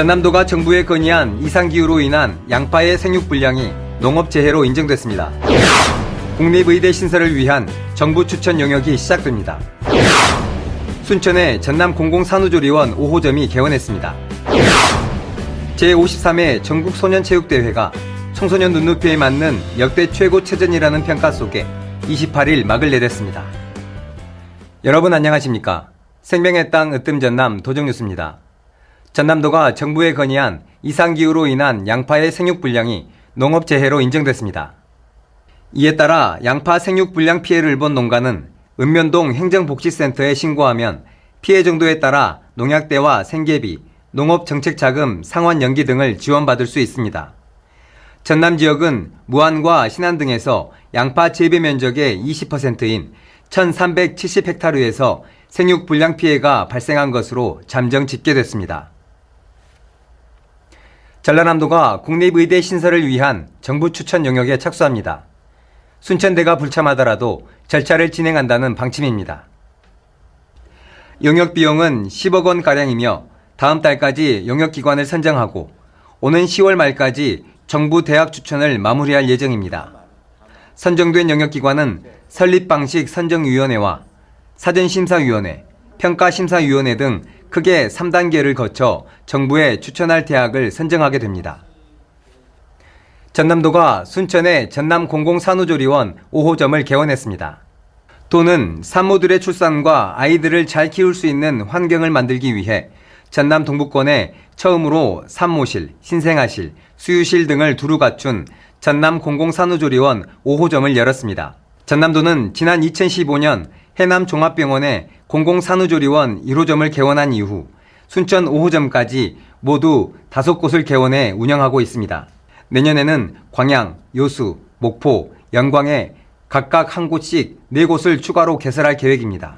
전남도가 정부에 건의한 이상기후로 인한 양파의 생육 불량이 농업재해로 인정됐습니다. 국립의대 신설을 위한 정부 추천 영역이 시작됩니다. 순천의 전남 공공산후조리원 5호점이 개원했습니다. 제53회 전국소년체육대회가 청소년 눈높이에 맞는 역대 최고 체전이라는 평가 속에 28일 막을 내렸습니다. 여러분 안녕하십니까? 생명의 땅 으뜸 전남 도정뉴스입니다. 전남도가 정부에 건의한 이상기후로 인한 양파의 생육 불량이 농업재해로 인정됐습니다. 이에 따라 양파 생육 불량 피해를 본 농가는 읍면동 행정복지센터에 신고하면 피해 정도에 따라 농약대와 생계비, 농업정책자금 상환 연기 등을 지원받을 수 있습니다. 전남 지역은 무안과 신안 등에서 양파 재배 면적의 20%인 1370헥타르에서 생육 불량 피해가 발생한 것으로 잠정 집계됐습니다. 전라남도가 국립의대 신설을 위한 정부 추천 영역에 착수합니다. 순천대가 불참하더라도 절차를 진행한다는 방침입니다. 영역 비용은 10억 원 가량이며 다음 달까지 영역 기관을 선정하고 오는 10월 말까지 정부 대학 추천을 마무리할 예정입니다. 선정된 영역 기관은 설립 방식 선정위원회와 사전심사위원회, 평가심사위원회 등 크게 3단계를 거쳐 정부에 추천할 대학을 선정하게 됩니다. 전남도가 순천의 전남 공공산후조리원 5호점을 개원했습니다. 도는 산모들의 출산과 아이들을 잘 키울 수 있는 환경을 만들기 위해 전남 동북권에 처음으로 산모실, 신생아실, 수유실 등을 두루 갖춘 전남 공공산후조리원 5호점을 열었습니다. 전남도는 지난 2015년 해남 종합병원에 공공산후조리원 1호점을 개원한 이후 순천 5호점까지 모두 5곳을 개원해 운영하고 있습니다. 내년에는 광양, 요수, 목포, 영광에 각각 한 곳씩 4곳을 추가로 개설할 계획입니다.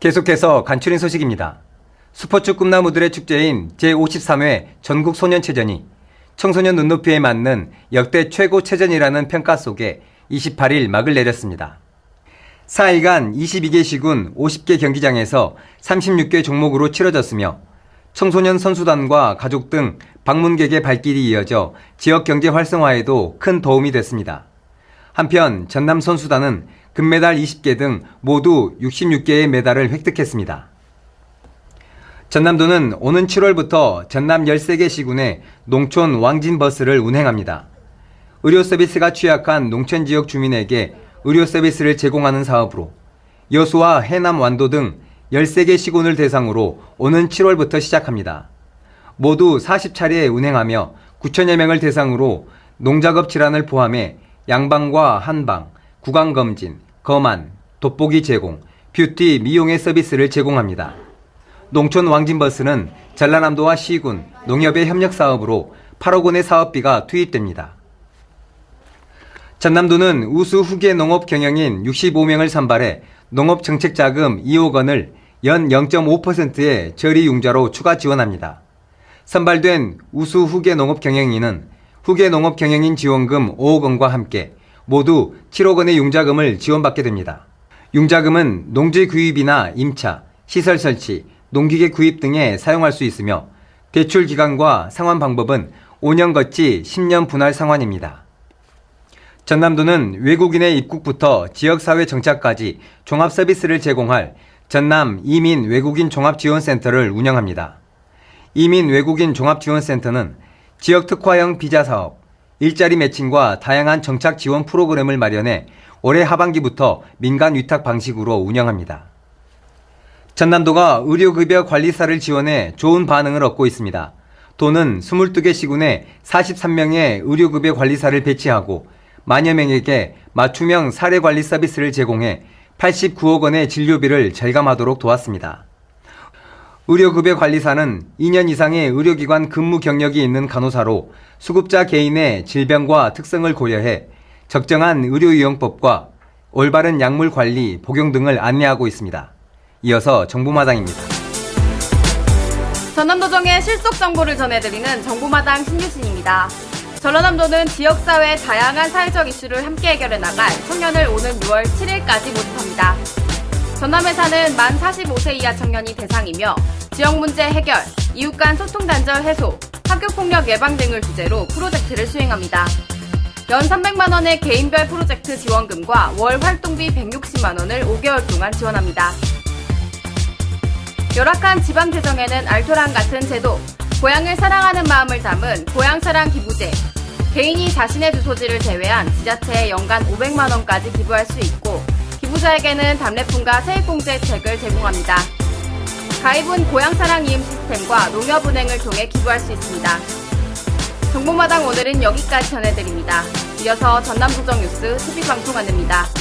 계속해서 간추린 소식입니다. 스포츠 꿈나무들의 축제인 제53회 전국 소년체전이 청소년 눈높이에 맞는 역대 최고 체전이라는 평가 속에 28일 막을 내렸습니다. 4일간 22개 시군 50개 경기장에서 36개 종목으로 치러졌으며 청소년 선수단과 가족 등 방문객의 발길이 이어져 지역 경제 활성화에도 큰 도움이 됐습니다. 한편 전남 선수단은 금메달 20개 등 모두 66개의 메달을 획득했습니다. 전남도는 오는 7월부터 전남 13개 시군에 농촌 왕진 버스를 운행합니다. 의료 서비스가 취약한 농촌 지역 주민에게 의료 서비스를 제공하는 사업으로 여수와 해남 완도 등 13개 시군을 대상으로 오는 7월부터 시작합니다. 모두 40차례 운행하며 9천여 명을 대상으로 농작업 질환을 포함해 양방과 한방, 구강검진, 거만, 돋보기 제공, 뷰티, 미용의 서비스를 제공합니다. 농촌 왕진버스는 전라남도와 시군, 농협의 협력 사업으로 8억 원의 사업비가 투입됩니다. 전남도는 우수 후계 농업 경영인 65명을 선발해 농업 정책 자금 2억 원을 연 0.5%의 저리 융자로 추가 지원합니다. 선발된 우수 후계 농업 경영인은 후계 농업 경영인 지원금 5억 원과 함께 모두 7억 원의 융자금을 지원받게 됩니다. 융자금은 농지 구입이나 임차, 시설 설치, 농기계 구입 등에 사용할 수 있으며 대출 기간과 상환 방법은 5년 거치 10년 분할 상환입니다. 전남도는 외국인의 입국부터 지역사회 정착까지 종합 서비스를 제공할 전남 이민 외국인 종합지원센터를 운영합니다. 이민 외국인 종합지원센터는 지역 특화형 비자 사업, 일자리 매칭과 다양한 정착 지원 프로그램을 마련해 올해 하반기부터 민간 위탁 방식으로 운영합니다. 전남도가 의료급여 관리사를 지원해 좋은 반응을 얻고 있습니다. 도는 22개 시군에 43명의 의료급여 관리사를 배치하고 만여 명에게 맞춤형 사례 관리 서비스를 제공해 89억 원의 진료비를 절감하도록 도왔습니다. 의료급여 관리사는 2년 이상의 의료기관 근무 경력이 있는 간호사로 수급자 개인의 질병과 특성을 고려해 적정한 의료이용법과 올바른 약물 관리, 복용 등을 안내하고 있습니다. 이어서 정보마당입니다. 전남도정의 실속 정보를 전해드리는 정보마당 신유진입니다. 전라남도는 지역사회 다양한 사회적 이슈를 함께 해결해 나갈 청년을 오는 6월 7일까지 모집합니다. 전남에 사는 만 45세 이하 청년이 대상이며 지역 문제 해결, 이웃 간 소통 단절 해소, 학교 폭력 예방 등을 주제로 프로젝트를 수행합니다. 연 300만 원의 개인별 프로젝트 지원금과 월 활동비 160만 원을 5개월 동안 지원합니다. 열악한 지방 재정에는 알토란 같은 제도, 고향을 사랑하는 마음을 담은 고향사랑 기부제, 개인이 자신의 주소지를 제외한 지자체에 연간 500만 원까지 기부할 수 있고 기부자에게는 답례품과 세액공제 혜택을 제공합니다. 가입은 고향사랑 이음 시스템과 농협은행을 통해 기부할 수 있습니다. 정보마당 오늘은 여기까지 전해드립니다. 이어서 전남도정 뉴스 TV방송 안내입니다.